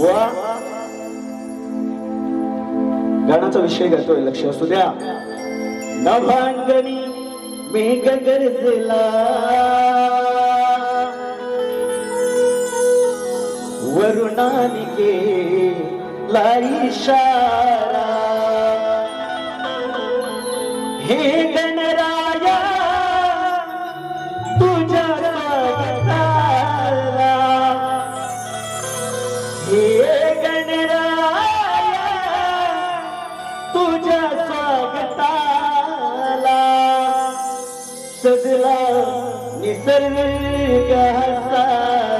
वा गाण्याचा विषय घेतोय लक्ष असू द्या. नभांगणी मेघ गरजला. वरुणानिके लाई हे स्वागताला सजला निसर्ग सारा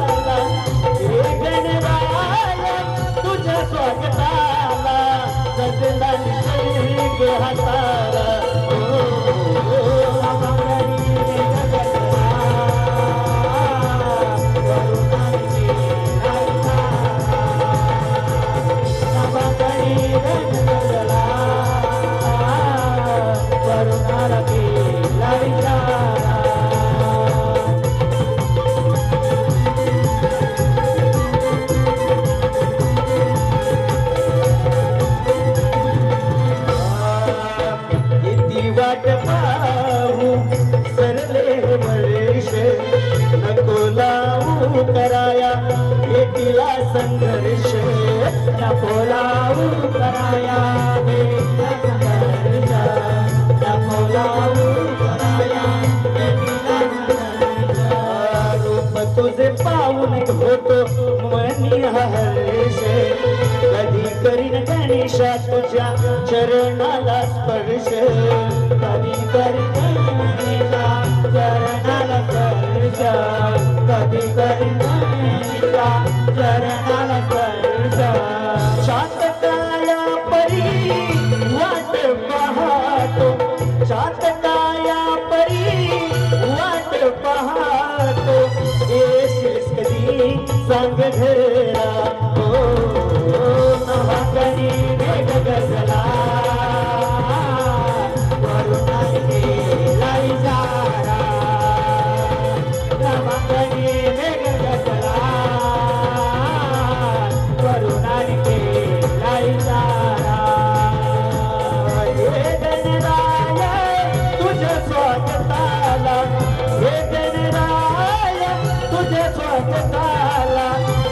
हता उतराया. कराया संघर्ष नकोला उतराया. संघर्ष संघर्ष रूप तुझे पाहून होतो मनी हर्ष. कधी करीन गणेशा तुझ्या चरणाला स्पर्श. कधी करीन गणेशा संग घरा. हो नवाकरी वेग गजला वरुणाई गेला इशारा नवाकरी वेग गजला वरुणाई इशारा हे तुझ्या स्वागताला. हे तुझ्या स्वागताला.